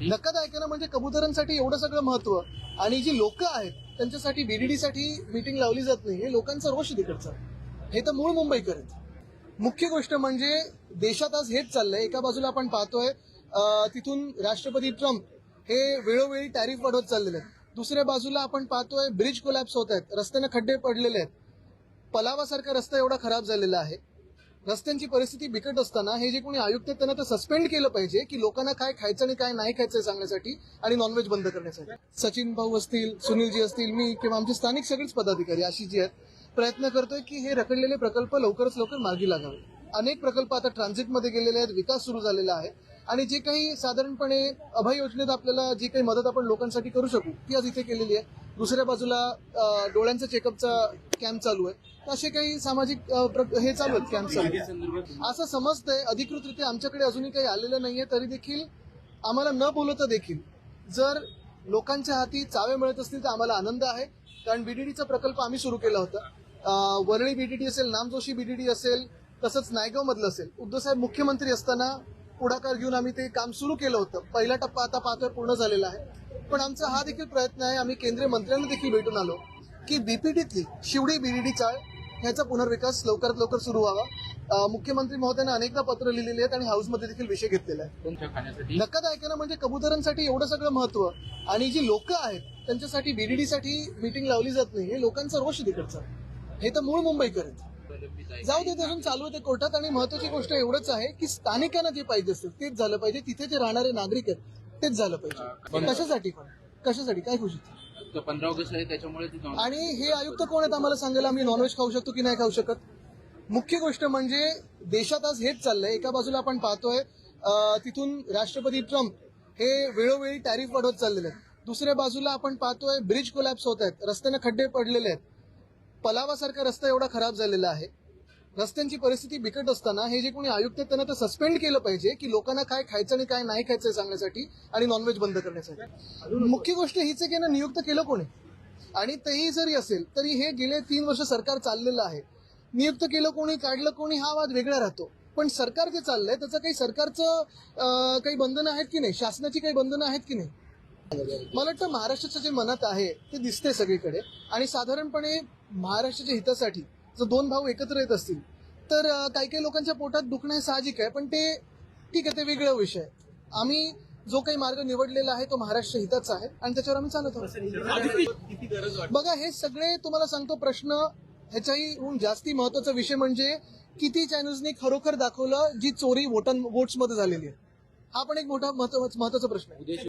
म्हणजे कबुतरांसाठी एवढं सगळं महत्त्व. आणि जी लोक आहेत त्यांच्यासाठी बीडीडी साठी मीटिंग लावली जात नाही. हे लोकांचा रोष तिकडचा. हे तर मूळ मुंबईकर आहेत. मुख्य गोष्ट म्हणजे देशात आज हेच चाललंय. एका बाजूला आपण पाहतोय तिथून राष्ट्रपती ट्रम्प हे वेळोवेळी टॅरिफ वाढवत चाललेले आहेत. दुसऱ्या बाजूला आपण पाहतोय ब्रिज कोलॅप्स होत आहेत. रस्त्याने खड्डे पडलेले आहेत. पलावासारखा रस्ता एवढा खराब झालेला आहे. रस्त्यांची परिस्थिती बिकट असताना हे जे कोणी आयुक्त आहेत त्यांना तर सस्पेंड केलं पाहिजे की लोकांना काय खायचं आणि काय नाही खायचं सांगण्यासाठी आणि नॉनव्हेज बंद करण्यासाठी. सचिन भाऊ असतील सुनीलजी असतील मी किंवा आमचे स्थानिक सगळेच पदाधिकारी अशी जी आहेत प्रयत्न करतोय की हे रखडलेले प्रकल्प लवकरच लवकर मार्गी लागावे. अनेक प्रकल्प आता ट्रान्झिटमध्ये गेलेले आहेत विकास सुरू झालेला आहे आणि जे काही साधारणपणे अभय योजनेत आपल्याला जी काही मदत आपण लोकांसाठी करू शकू ती आज इथे केलेली आहे. दुसऱ्या बाजूला डोळ्यांचा चेकअपचा कॅम्प चालू आहे. तर असे काही सामाजिक प्र- हे चालू आहेत कॅम्प चालू. असं समजतंय अधिकृतरित्या आमच्याकडे अजूनही काही आलेलं नाहीये तरी देखील आम्हाला न बोलवता देखील जर लोकांच्या हाती चावे मिळत असतील तर आम्हाला आनंद आहे. कारण बीडीडीचा प्रकल्प आम्ही सुरू केला होता. वरळी बीडीडी असेल नामजोशी बीडीडी असेल तसंच नायगाव मधलं असेल. उद्धव साहेब मुख्यमंत्री असताना पुढाकार घेऊन आम्ही ते काम सुरू केलं होतं. पहिला टप्पा आता पाहतोय पूर्ण झालेला आहे. पण आमचा हा देखील प्रयत्न आहे. आम्ही केंद्रीय मंत्र्यांना देखील भेटून आलो की बीपीडीतली शिवडी बीडीडी चाळ ह्याचा पुनर्विकास लवकरात लवकर सुरू व्हावा. मुख्यमंत्री महोदयांना अनेकदा पत्र लिहिलेली आहेत आणि हाऊसमध्ये देखील विषय घेतलेला आहे. तुमच्या खाण्यासाठी? धक्कादायक आहे ना म्हणजे कबुतरांसाठी एवढं सगळं महत्त्व आणि जी लोक आहेत त्यांच्यासाठी बीडीडी साठी मीटिंग लावली जात नाही. हे लोकांचा रोष तिकडचा. हे तर मूळ मुंबईकर आहेत. जाऊ दे अजून चालू आहे ते कोर्टात. आणि महत्वाची गोष्ट एवढंच आहे की स्थानिकांना जे पाहिजे असतं तेच झालं पाहिजे. तिथे जे राहणारे नागरिक आहेत तेच झालं पाहिजे. कशासाठी पण? कशासाठी? काय खुशी? पंधरा ऑगस्ट आहे त्याच्यामुळे आणि हे आयुक्त कोण आहेत आम्हाला सांगायला? आम्ही नॉनव्हेज खाऊ शकतो की नाही खाऊ शकत? मुख्य गोष्ट म्हणजे देशात आज हेच चाललंय. एका बाजूला आपण पाहतोय तिथून राष्ट्रपती ट्रम्प हे वेळोवेळी टॅरिफ वाढवत चाललेले आहेत. दुसऱ्या बाजूला आपण पाहतोय ब्रिज कोलॅप्स होत आहेत. रस्त्याने खड्डे पडलेले आहेत. पलावासारखा रस्ता एवढा खराब झालेला आहे. रस्त्यांची परिस्थिती बिकट असताना हे जे कोणी आयुक्त आहेत त्यांना तर सस्पेंड केलं पाहिजे की लोकांना काय खायचं आणि काय नाही खायचं सांगण्यासाठी आणि नॉनव्हेज बंद करण्यासाठी. मुख्य गोष्ट हीच आहे की यांना नियुक्त केलं कोणी? आणि तेही जरी असेल तरी हे गेले तीन वर्ष सरकार चाललेलं आहे. नियुक्त केलं कोणी काढलं कोणी हा वाद वेगळा राहतो. पण सरकार जे चाललंय त्याचं काही सरकारचं काही बंधनं आहेत की नाही? शासनाची काही बंधनं आहेत की नाही? मला वाटतं महाराष्ट्राचं जे मनात आहे ते दिसते सगळीकडे. आणि साधारणपणे महाराष्ट्राच्या हितासाठी जर दोन भाऊ एकत्र येत असतील तर काही काही लोकांच्या पोटात दुखणं हे साहजिक आहे पण ते ठीक आहे ते वेगळा विषय आम्ही जो काही मार्ग निवडलेला आहे तो महाराष्ट्र हिताचा आहे. आणि त्याच्यावर आम्ही चालत आहोत. बघा हे सगळे तुम्हाला सांगतो प्रश्न ह्याच्याही जास्ती महत्त्वाचा विषय म्हणजे किती चॅनल्सनी खरोखर दाखवलं जी चोरी वोटां वोट्समध्ये झालेली आहे? हा पण एक मोठा महत्त्वाचा प्रश्न आहे.